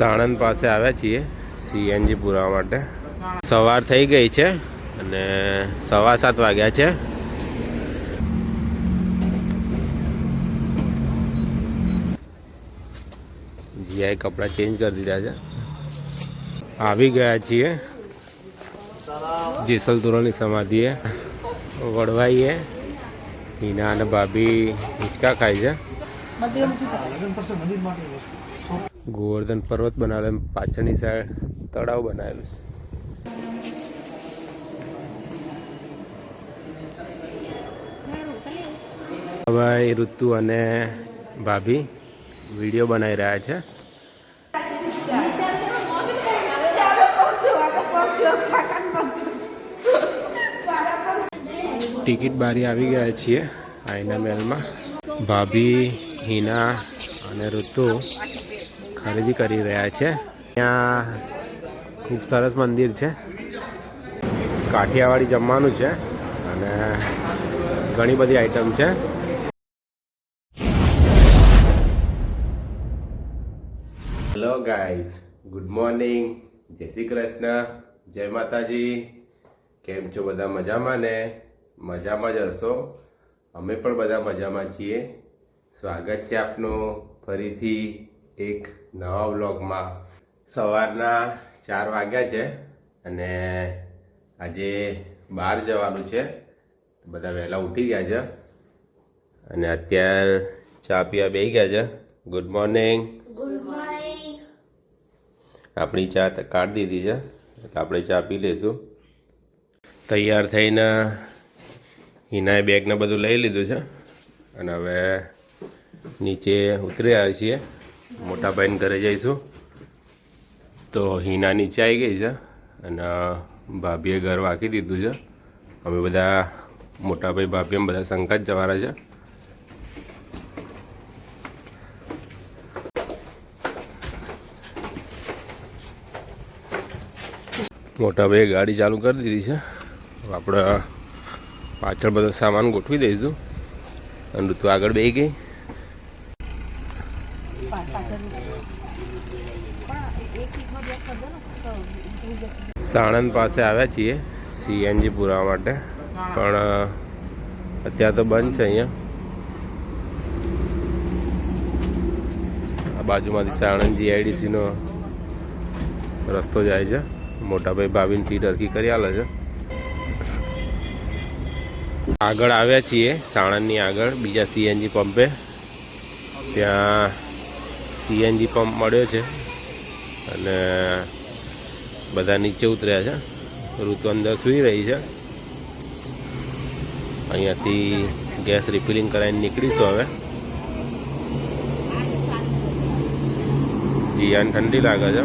સાણંદ પાસે આવ્યા છીએ સીએનજી પુરાવા માટે. સવાર થઈ ગઈ છે અને સવા સાત વાગ્યા છે. જીઆઈ કપડાં ચેન્જ કરી દીધા છે. આવી ગયા છીએ. જેસલ તોરણની સમાધિએ. વડવાઈએ, હિના અને ભાભી હિંચકા ખાય છે. ગોવર્ધન પર્વત બનાવેલો, પાછળની સાઈડ તળાવ બનાવેલું છે. હવે ઋતુ અને ભાભી વીડિયો બનાવી રહ્યા છે. ટિકિટ બારી આવી ગયા છીએ આઈના મહેલમાં ભાભી, હિના અને ઋતુ ખરીદી કરી રહ્યા છે. ત્યાં ખૂબ સરસ મંદિર છે. કાઠિયાવાડી જમવાનું છે અને ઘણી બધી આઈટમ છે. હેલો ગાઈઝ ગુડ મોર્નિંગ જય શ્રી કૃષ્ણ. જય માતાજી. કેમ છો બધા મજામાં ને? મજામાં જ હશો? અમે પણ બધા મજામાં છીએ. સ્વાગત છે આપનું ફરીથી એક નવા વ્લોગમાં. સવારના ચાર વાગ્યા છે અને આજે બહાર જવાનું છે. બધા વહેલા ઉઠી ગયા છે અને અત્યારે ચા પીવા બેસી ગયા છે. ગુડ મોર્નિંગ આપણી ચા તો કાઢી દીધી છે. એટલે આપણે ચા પી લઈશું. તૈયાર થઈને હિનાએ બેગને બધું લઈ લીધું છે. અને હવે નીચે ઉતરી આવ્યા છીએ. મોટા ભાઈને ઘરે જઈશું. તો હિના નીચે આવી ગઈ છે અને ભાભીએ ઘર વાંકી દીધું છે. અમે બધા મોટાભાઈ ભાભી એમ બધા સંકાત જવાના છે. મોટાભાઈએ ગાડી ચાલુ કરી દીધી છે. આપણે પાછળ બધો સામાન ગોઠવી દઈશું. અને ઋતુ આગળ બેસી ગઈ. સાણંદ પાસે આવ્યા છીએ સીએનજી પુરાવા માટે. પણ અત્યારે તો બંધ છે અહીંયા. આ બાજુમાંથી સાણંદ જીઆઈડીસીનો રસ્તો જાય છે. મોટાભાઈ ભાભીની સીટ અરખી કરી આલે છે. આગળ આવ્યા છીએ, સાણંદની આગળ, બીજા સીએનજી પંપે. ત્યાં સીએનજી પંપ મળ્યો છે. અને બધા નીચે ઉતર્યા છે. ઋતુ અંદર સૂઈ રહી છે. અહીંયાથી ગેસ રિફિલિંગ કરાવીને નીકળીશું હવે. જીયાને ઠંડી લાગે છે.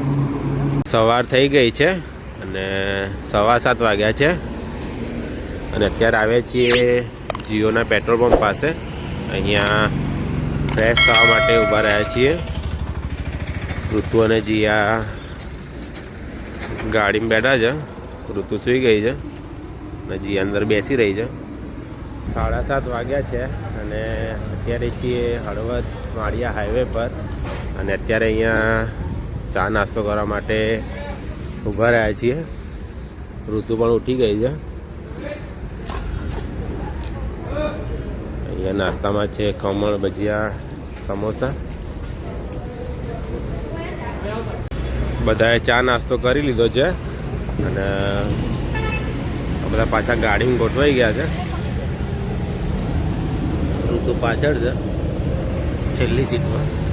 સવાર થઈ ગઈ છે અને સવા સાત વાગ્યા છે. અને અત્યારે આવ્યા છીએ જીઓના પેટ્રોલ પંપ પાસે. અહીંયા ફ્રેશ થવા માટે ઊભા રહ્યા છીએ. ઋતુ અને જીયા ગાડીમાં બેઠા છે. ઋતુ સૂઈ ગઈ છે. હજી અંદર બેસી રહી છે. સાડા સાત વાગ્યા છે અને અત્યારે છીએ હળવદ માળિયા હાઈવે પર. અને અત્યારે અહીંયા ચા નાસ્તો કરવા માટે ઊભા રહ્યા છીએ. ઋતુ પણ ઉઠી ગઈ છે. અહીંયા નાસ્તામાં છે ખમણ, ભજીયા, સમોસા. બધાએ ચા નાસ્તો કરી લીધો છે. અને બધા પાછા ગાડીમાં ગોઠવાઈ ગયા છે. ઋતુ પાછળ છે. છેલ્લી સીટમાં.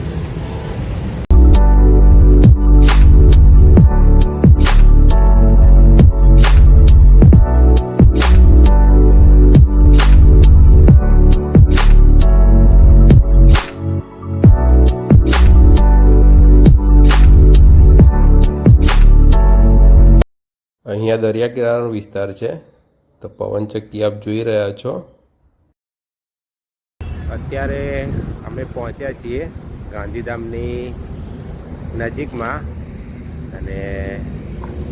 અહીંયા દરિયા કિનારાનો વિસ્તાર છે. તો પવનચક્કી આપ જોઈ રહ્યા છો. અત્યારે અમે પહોંચ્યા છીએ ગાંધીધામની નજીકમાં અને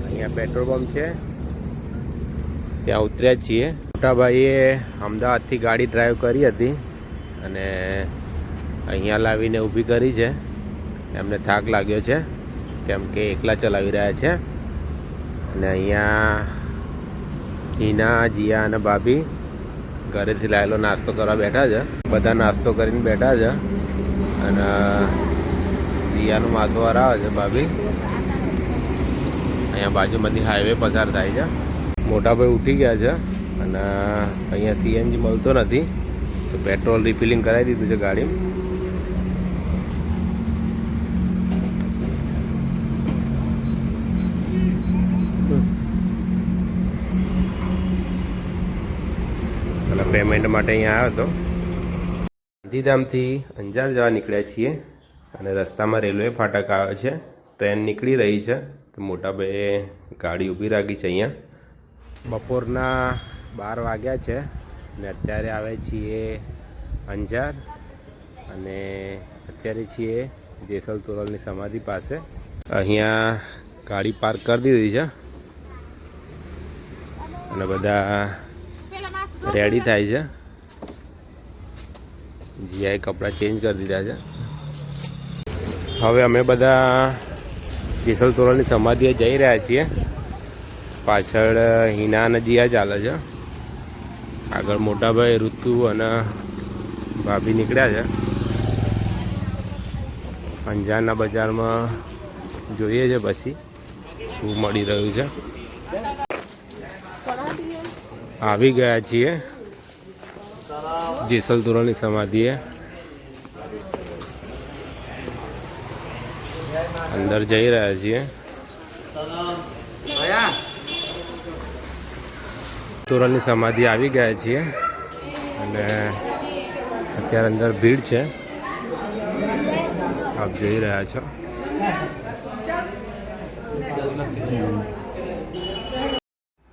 અહીંયા પેટ્રોલ પંપ છે. ત્યાં ઉતર્યા છીએ. મોટાભાઈએ અમદાવાદથી ગાડી ડ્રાઈવ કરી હતી અને અહીંયા લાવીને ઊભી કરી છે. એમને થાક લાગ્યો છે. કેમ કે એકલા ચલાવી રહ્યા છે. અને અહીંયા હિના, જીયા અને ભાભી ઘરેથી લાયેલો નાસ્તો કરવા બેઠા છે. બધા નાસ્તો કરીને બેઠા છે અને જીયાનું માથું આવે છે ભાભી. અહીંયા બાજુમાંથી હાઈવે પસાર થાય છે. મોટાભાઈ ઉઠી ગયા છે અને અહીંયા સીએનજી મળતો નથી. તો પેટ્રોલ રિફિલિંગ કરાવી દીધું છે ગાડીમાં. પેમેન્ટ માટે અહીંયા આવ્યો હતો. ગાંધીધામથી અંજાર જવા નીકળ્યા છીએ અને રસ્તામાં રેલવે ફાટક આવ્યો છે. ટ્રેન નીકળી રહી છે. તો મોટાભાઈએ ગાડી ઊભી રાખી છે અહીંયા. બપોરના બાર વાગ્યા છે અને અત્યારે આવે છીએ અંજાર અને અત્યારે છીએ જેસલ તોરલની સમાધિ પાસે. અહીંયા ગાડી પાર્ક કરી દીધી છે. અને બધા રેડી થાય છે. જીઆઈ કપડાં ચેન્જ કરી દીધા છે. હવે અમે બધા જેસલ તોરલની સમાધિએ જઈ રહ્યા છીએ. પાછળ હિના અને જીયા ચાલે છે. આગળ મોટાભાઈ ઋતુ અને ભાભી નીકળ્યા છે. અંજારના બજારમાં જોઈએ છે પછી શું મળી રહ્યું છે. આવી ગયા છીએ. જેસલ તોરલની સમાધિએ અંદર જઈ રહ્યા છીએ. તોરલની સમાધિ આવી ગયા છીએ. અને અત્યારે અંદર ભીડ છે. આપ જઈ રહ્યા છો.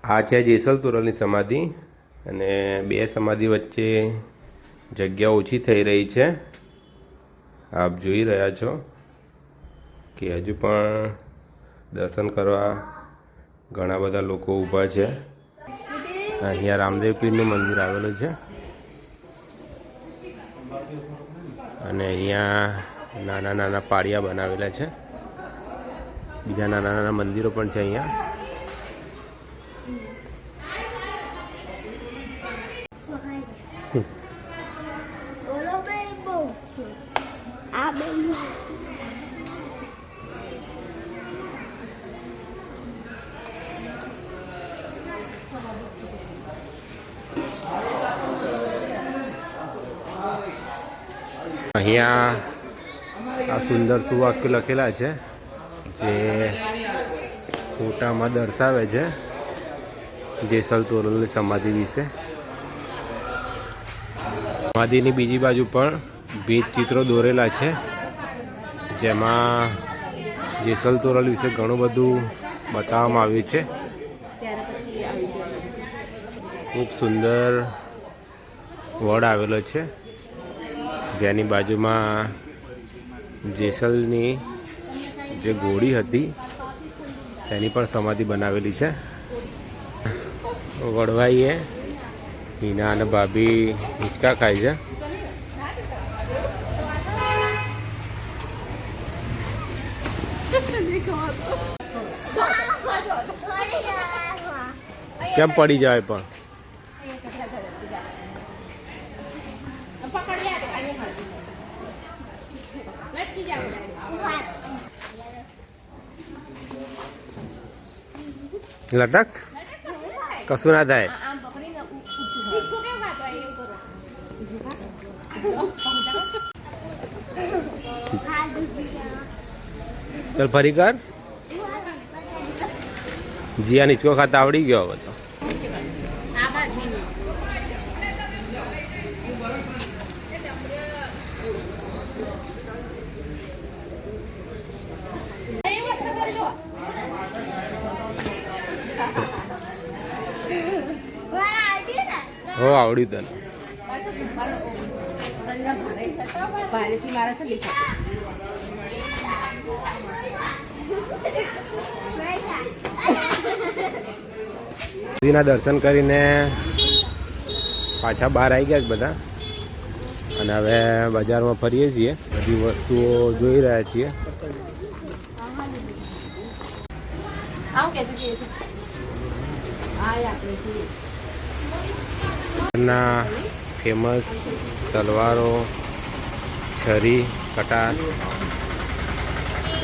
આ છે જેસલ તોરલની સમાધિ અને બે સમાધિ વચ્ચે જગ્યા ઓછી થઈ રહી છે. આપ જોઈ રહ્યા છો કે હજુ પણ દર્શન કરવા ઘણા બધા લોકો ઊભા છે. અહીંયા રામદેવ પીરનું મંદિર આવેલું છે. અને અહીંયા નાના નાના પાળિયા બનાવેલા છે. બીજા નાના નાના મંદિરો પણ છે અહીંયા. અહીંયા આ સુંદર સુવાક્ય લખેલા છે, જે ફોટામાં દર્શાવે છે જેસલ તોરલની સમાધિ વિશે. સમાધિની બીજી બાજુ પણ ભીત ચિત્રો દોરેલા છે, જેમાં જેસલ તોરલ વિશે ઘણું બધું બતાવવામાં આવ્યું છે. ખૂબ સુંદર વડ આવેલો છે. જેની બાજુમાં જેસલની જે ઘોડી હતી, તેની પણ સમાધિ બનાવેલી છે વડવાઈએ હિના અને ભાભી હિંચકા ખાય છે. કેમ પડી જાય પણ લટક? કશું ના થાય. ચાલ ફરી કર. જીયા નીચકો ખાતા આવડી ગયો હવે હો આવડ્યું તને. નદીના દર્શન કરીને પાછા બહાર આવી ગયા બધા. અને હવે બજારમાં ફરીએ છીએ. બધી વસ્તુઓ જોઈ રહ્યા છીએ. આવું કે આ આપણે છીએ ના ફેમસ તલવારો, છરી, કટાર,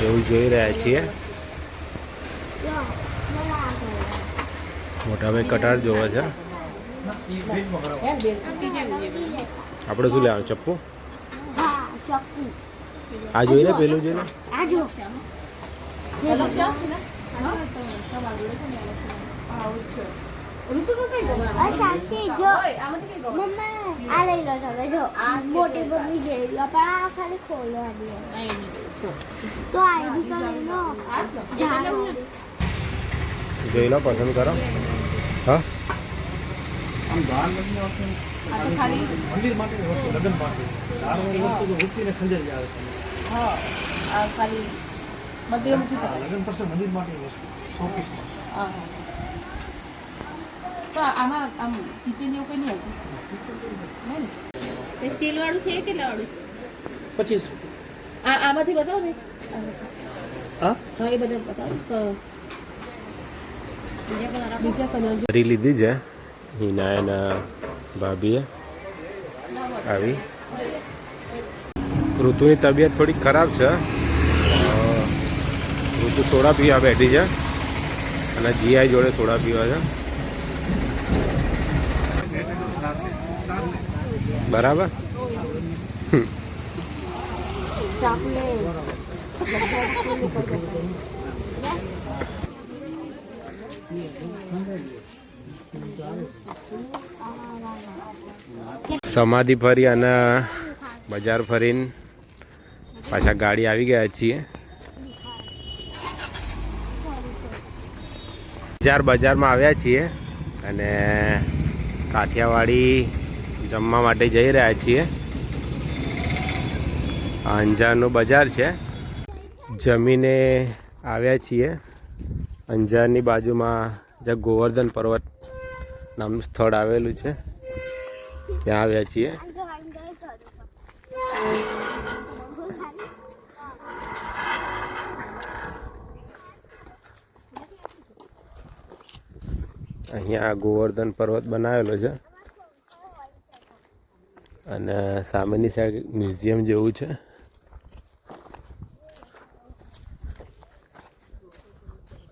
એવું જોઈ રહ્યા છીએ. મોટાભાઈ કટાર જોવે છે. આપણે શું લેવાનું, ચપ્પુ? આ જોઈ લે, પેલું જોઈ લે. સાક્ષી જો. મમ્મા આ લઈ લો તમે જો. મોટી તે બધી જેવી પણ આ ખાલી ખોલવાની તો આઈડી તો લઈ લો. આ જ લો. ઝાડો. જોઈ લો પસંદ કરો. હા? આ તો ખાલી મંદિર માટે વસ્તુ લગ્ન માટે દારૂની વસ્તુ તો આમાં આમ કિચન એવું કંઈ નહીં આવતું સ્ટીલ વાળું છે કેટલા વાળું છે પચીસ આ આમાંથી બતાવો ને. હા? હા એ બધા બતાવો. બીજા કલર આપો. બીજા કલર કરી લીધી છે. હિના એના ભાભીએ. આવી. ઋતુની તબિયત થોડી ખરાબ છે. ઋતુ સોડા પીવા બેઠી છે. અને જીઆઈ જોડે સોડા પીવા છે. બરાબર? સમાધિ ફરી અને બજાર ફરીને પાછા ગાડી આવી ગયા છીએ. બજાર બજારમાં આવ્યા છીએ અને કાઠિયાવાડી જમવા માટે જઈ રહ્યા છીએ. અંજારનું બજાર છે. જમીને આવ્યા છીએ. અંજારની બાજુમાં જે ગોવર્ધન પર્વત નામનું સ્થળ આવેલું છે, ત્યાં આવ્યા છીએ. અહીંયા ગોવર્ધન પર્વત બનાવેલો છે. અને સામેની સાઈડ મ્યુઝિયમ જેવું છે.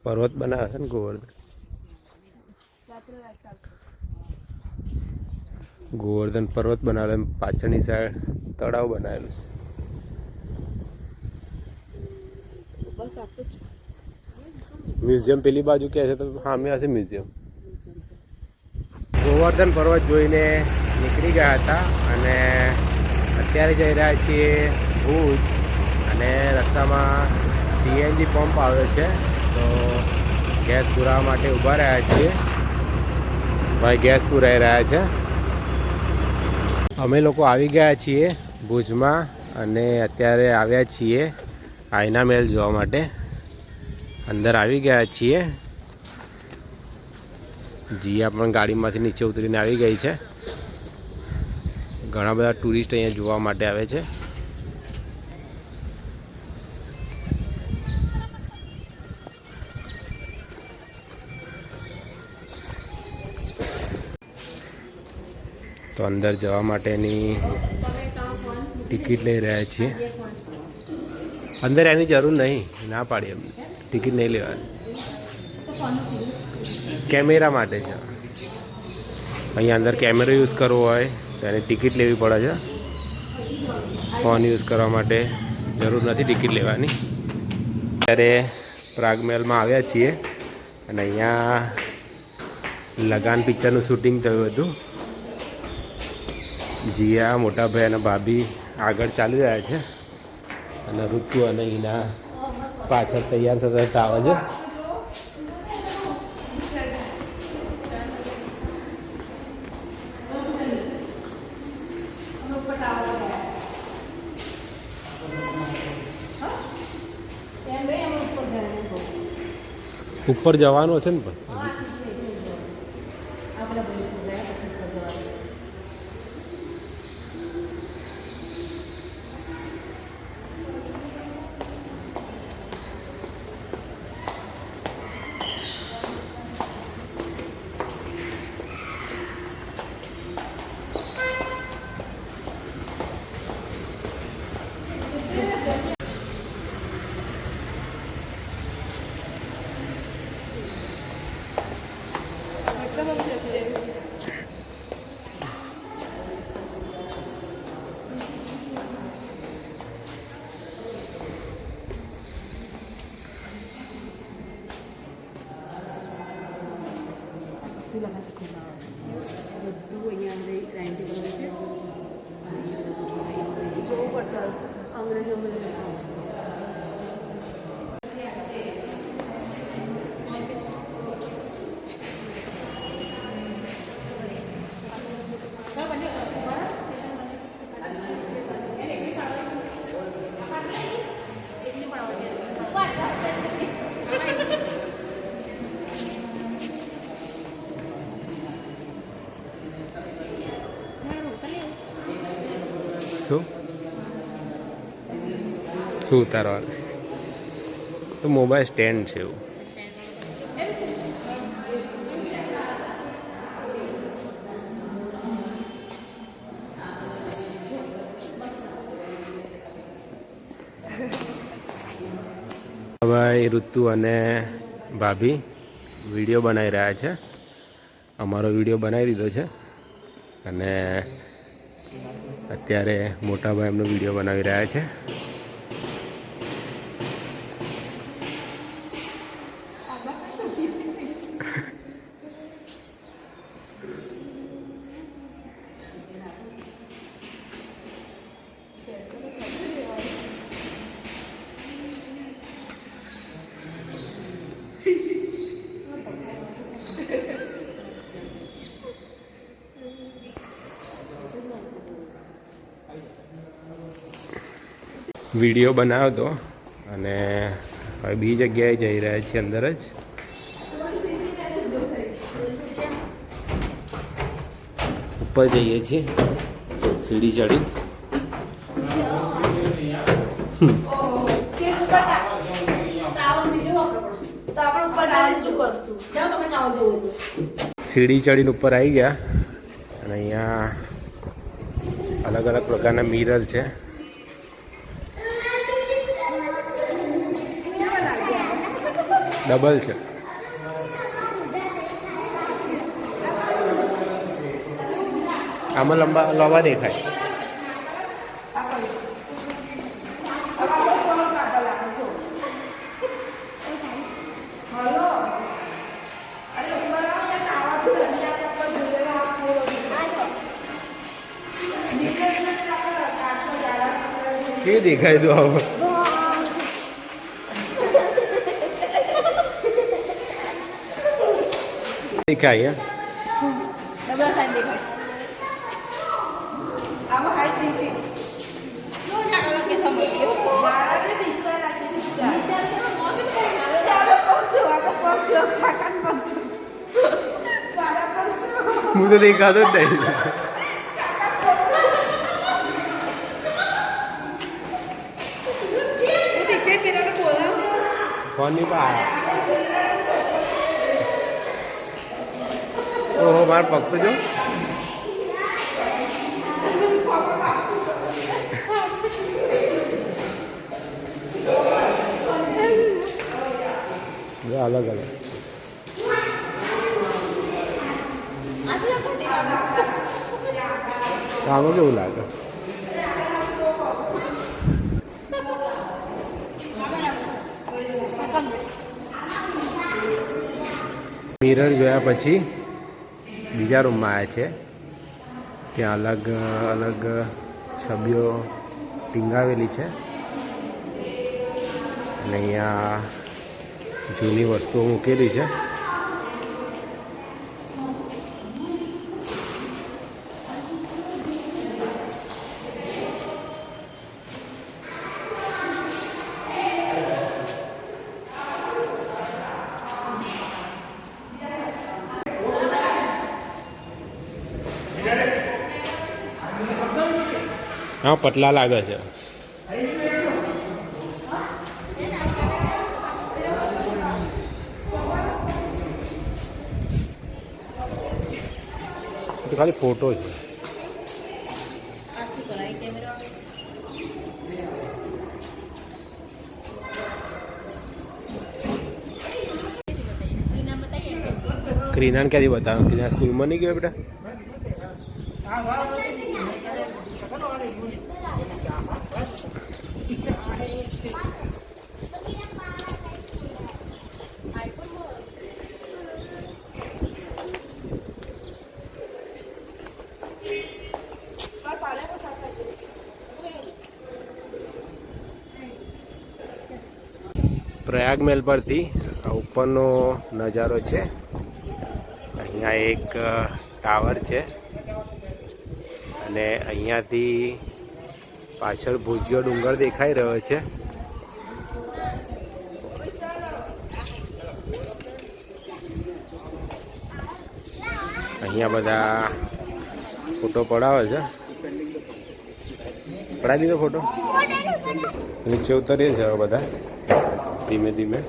પર્વત બનાવે છે ને ગોવર્ધન. ગોવર્ધન પર્વત બનાવેલો પાછળની સાઈડ તળાવ બનાવેલું છે. મ્યુઝિયમ પેલી બાજુ કહે છે તો સામે હશે મ્યુઝિયમ. ગોવર્ધન પર્વત જોઈને નીકળી ગયા હતા અને અત્યારે જઈ રહ્યા છીએ ભુજ અને રસ્તામાં સીએનજી પંપ આવ્યો છે. તો ગેસ પુરાવા માટે ઊભા રહ્યા છીએ. ભાઈ, ગેસ પુરાઈ રહ્યા છે. અમે લોકો આવી ગયા છીએ ભુજમાં અને અત્યારે આવ્યા છીએ આઈના મહેલ જોવા માટે. અંદર આવી ગયા છીએ. જીયા પણ ગાડીમાંથી નીચે ઉતરીને આવી ગઈ છે. ઘણા બધા ટુરિસ્ટ અહીંયા જોવા માટે આવે છે. તો અંદર જવા માટેની ટિકિટ લઈ રહ્યા છીએ. અંદર એની જરૂર નહીં, ના પાડી એમ. ટિકિટ નહીં લેવાની. કેમેરા માટે છે. અહીંયા અંદર કેમેરો યુઝ કરવો હોય. તો એની ટિકિટ લેવી પડે છે. ફોન યુઝ કરવા માટે જરૂર નથી ટિકિટ લેવાની. ત્યારે પ્રાગમહેલમાં આવ્યા છીએ અને અહીંયા લગાન પિક્ચરનું શૂટિંગ થયું હતું. જીયા, મોટાભાઈ અને ભાભી આગળ ચાલી રહ્યા છે. અને ઋતુ અને હિના પાછળ તૈયાર થતા આવે છે એમ બે એમ ઉપર જાય ઉપર જવાનું હશે ને પણ આ પેલા ભાઈ ઉપર ગયા પછી ઉપર જવાનું ચાલ અંગ્રેજો બધું શું શું ઉતારવાનું તો મોબાઈલ સ્ટેન્ડ છે એવું. ભાઈ ઋતુ અને ભાભી વીડિયો બનાવી રહ્યા છે. અમારો વીડિયો બનાવી દીધો છે. અને અત્યારે મોટાભાઈ એમનો વીડિયો બનાવી રહ્યા છે. વીડિયો બનાવ્યો હતો અને હવે બીજી જગ્યાએ જઈ રહ્યા છીએ અંદર જ. ઉપર જઈએ છીએ. સીડી ચડી. સીડી ચડીને ઉપર આવી ગયા. અને અહીંયા અલગ અલગ પ્રકારના મિરર છે. ડબલ છે. આમાં લંબા લંબા દેખાય કેવી દેખાય તું આવું દેખાય હે? ડબલ સાઈડ દેખાય આમાં હાઈટ નીચે નો જાણો કે સમજ મારાને નીચે રાખી નીચે નીચે મોગે તો આવે ચાલો પગ જો આગળ પગ જો કાકાને પગ જો મારા પગ જો હું તો ઓહો મારા પગ તો જો જો અલગ અલગ તો આમાં કેવું લાગે મિરર જોયા પછી બીજા રૂમમાં આવ્યા છે. ત્યાં અલગ અલગ છબીઓ ટીંગાવેલી છે. અને અહીંયા જૂની વસ્તુઓ મૂકેલી છે. હા પતલા લાગે છે. ખાલી ફોટો છે ક્રિનાન શું કરાય કેમેરા ક્રીનાને ક્યાંથી બતાવો? ક્રીના સ્કૂલમાં નહીં ગયો બેટા? પ્રયાગ પરથી ઉપરનો નજારો છે. અહીંયા એક ટાવર છે. અને અહીંયાથી પાછળ ભુજિયો ડુંગર દેખાઈ રહ્યો છે. અહીંયા બધા ફોટો પડાવે છે. પડાવી દીધો ફોટો? નીચે ઉતરીએ છે બધા. ધીમે ધીમે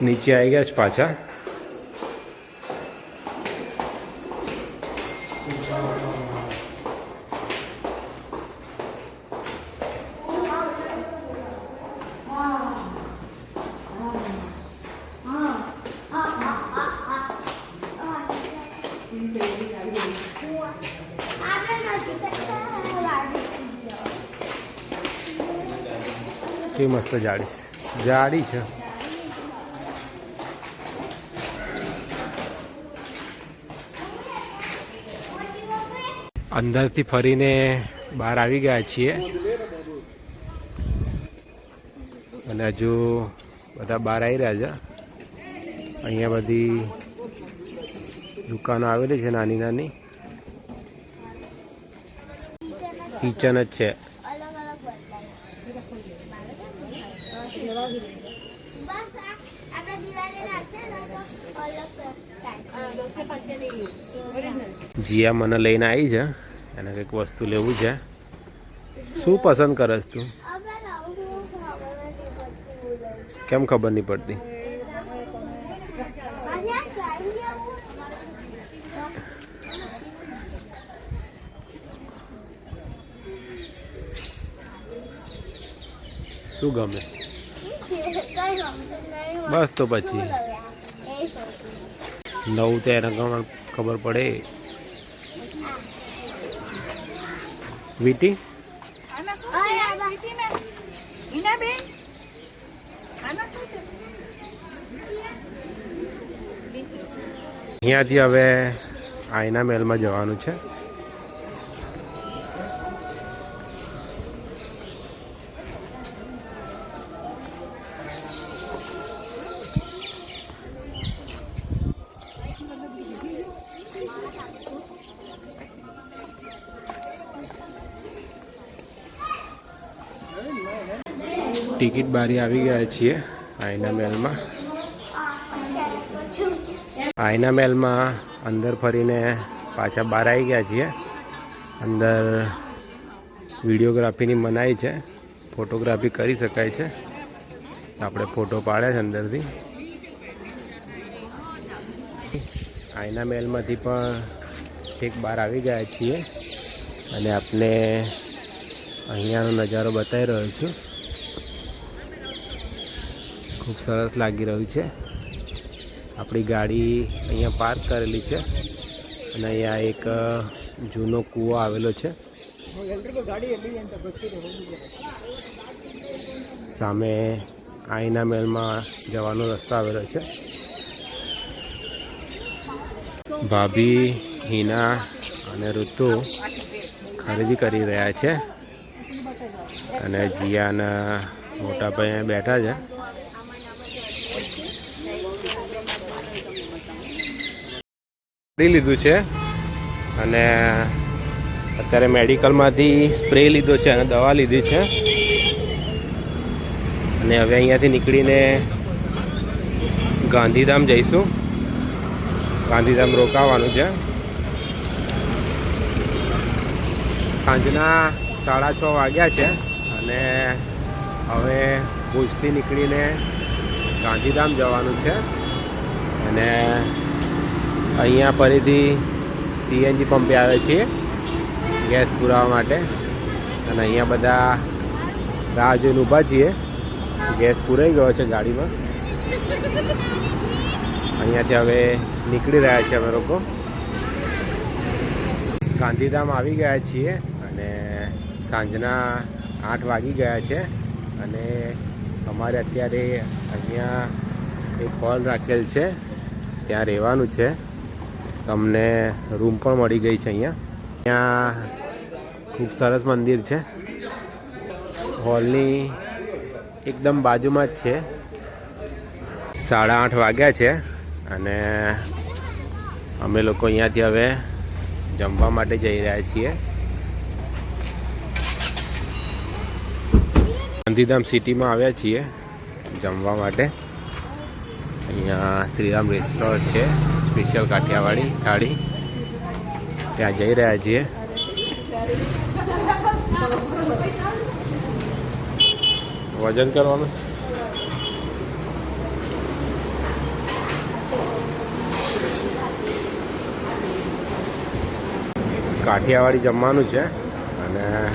નીચે આવી ગયા છે પાછા આપણે નથી કરતા વાડી કેવી મસ્ત જાડી. જાડી છે. અંદરથી ફરીને બહાર આવી ગયા છીએ. અને હજુ બધા બહાર આવી રહ્યા છે. અહીંયા બધી દુકાનો આવેલી છે નાની નાની. કિચન જ છે અલગ અલગ બદલાય બસ આ આપણે દિવાળી રાખીએ ને તો અલગ ટાઈપ જીયા મને લઈને આવી છે એને કંઈક વસ્તુ લેવું છે. શું પસંદ કરસ તું? કેમ ખબર નહીં પડતી? શું ગમે? બસ તો પછી. નવું તો એને ખબર પડે વીટી આના શું અરે, છે આમાં. વીટીના? હિનાબેન આના શું છે વીસ રૂપિયા. અહીંયાથી હવે આઈના મહેલમાં જવાનું છે. ટિકિટ બારી આવી ગયા છીએ આઈના મહેલમાં. આઈના મહેલમાં અંદર ફરીને પાછા બહાર આવી ગયા છીએ. અંદર વિડીયોગ્રાફીની મનાઈ છે, ફોટોગ્રાફી કરી શકાય છે. આપણે ફોટો પાડ્યા છે અંદરથી. આઈના મહેલમાંથી પણ છેક બહાર આવી ગયા છીએ. અને આપને અહીંયાનો નજારો બતાવી રહ્યો છું. ખૂબ સરસ લાગી રહ્યું છે. આપણી ગાડી અહીંયા પાર્ક કરેલી છે અને અહીંયા એક જૂનો કૂવો આવેલો છે. સામે આઈના મહેલમાં જવાનો રસ્તો આવેલો છે. ભાભી, હિના અને ઋતુ ખરીદી કરી રહ્યા છે. અને જીયાના, મોટા ભાઈ બેઠા છે. કરી લીધું છે. અને અત્યારે મેડિકલમાંથી સ્પ્રે લીધો છે અને દવા લીધી છે. અને હવે અહીંયાથી નીકળીને ગાંધીધામ જઈશું. ગાંધીધામ રોકાવાનું છે. સાંજના સાડા છ વાગ્યા છે અને હવે ભુજથી નીકળીને ગાંધીધામ જવાનું છે. અને અહીંયા ફરીથી સીએનજી પંપે આવે છે ગેસ પુરાવા માટે. અને અહીંયા બધા રાહ જોઈને ઊભા છીએ. ગેસ પૂરાઈ ગયો છે ગાડીમાં. અહીંયાથી હવે નીકળી રહ્યા છીએ અમે લોકો. ગાંધીધામ આવી ગયા છીએ અને સાંજના આઠ વાગી ગયા છે. અને અમારે અત્યારે અહીંયા એક હોલ રાખેલ છે. ત્યાં રહેવાનું છે. તમને રૂમ પણ મળી ગઈ છે અહીંયા. ત્યાં ખૂબ સરસ મંદિર છે. હોલની એકદમ બાજુમાં જ છે. સાડા આઠ વાગ્યા છે અને અમે લોકો અહીંયાથી હવે જમવા માટે જઈ રહ્યા છીએ. ગાંધીધામ સિટીમાં આવ્યા છીએ જમવા માટે. અહીંયા શ્રીરામ રેસ્ટોરન્ટ છે. સ્પેશિયલ કાઠિયાવાડી થાળી. ત્યાં જઈ રહ્યા છીએ. વજન કરવાનું. કાઠિયાવાડી જમવાનું છે અને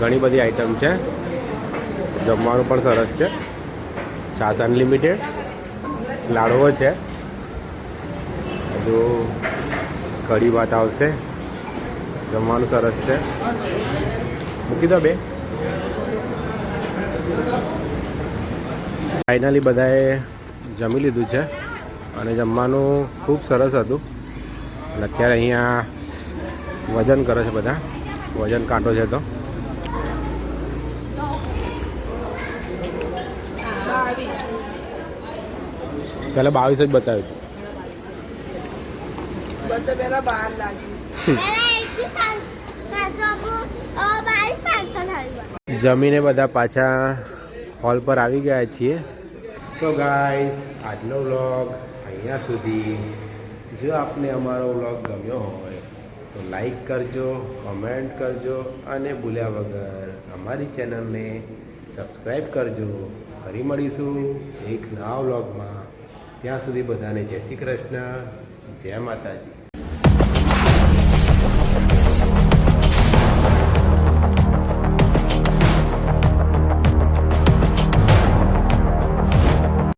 ઘણી બધી આઈટમ છે. જમવાનું પણ સરસ છે. છાસ અનલિમિટેડ લાડવો છે. હજુ કઢી ભાત આવશે. જમવાનું સરસ છે. મૂકી દો બે. ફાઇનલી બધાએ જમી લીધું છે અને જમવાનું ખૂબ સરસ હતું. અત્યારે અહીંયા વજન કરે છે બધા. વજન કાંટો છે તો. પહેલાં બાવીસ જ બતાવ્યું બધે પેલા બહાર લાગ્યું પહેલા જમીને બધા પાછા હોલ પર આવી ગયા છીએ. સો ગાઈઝ આજનો વ્લોગ અહીંયા સુધી. જો આપને અમારો વ્લોગ ગમ્યો હોય, તો લાઈક કરજો કમેન્ટ કરજો અને ભૂલ્યા વગર અમારી ચેનલને સબસ્ક્રાઈબ કરજો. ફરી મળીશું એક નવા વ્લોગમાં ત્યાં સુધી બધાને જય શ્રી કૃષ્ણ, જય માતાજી.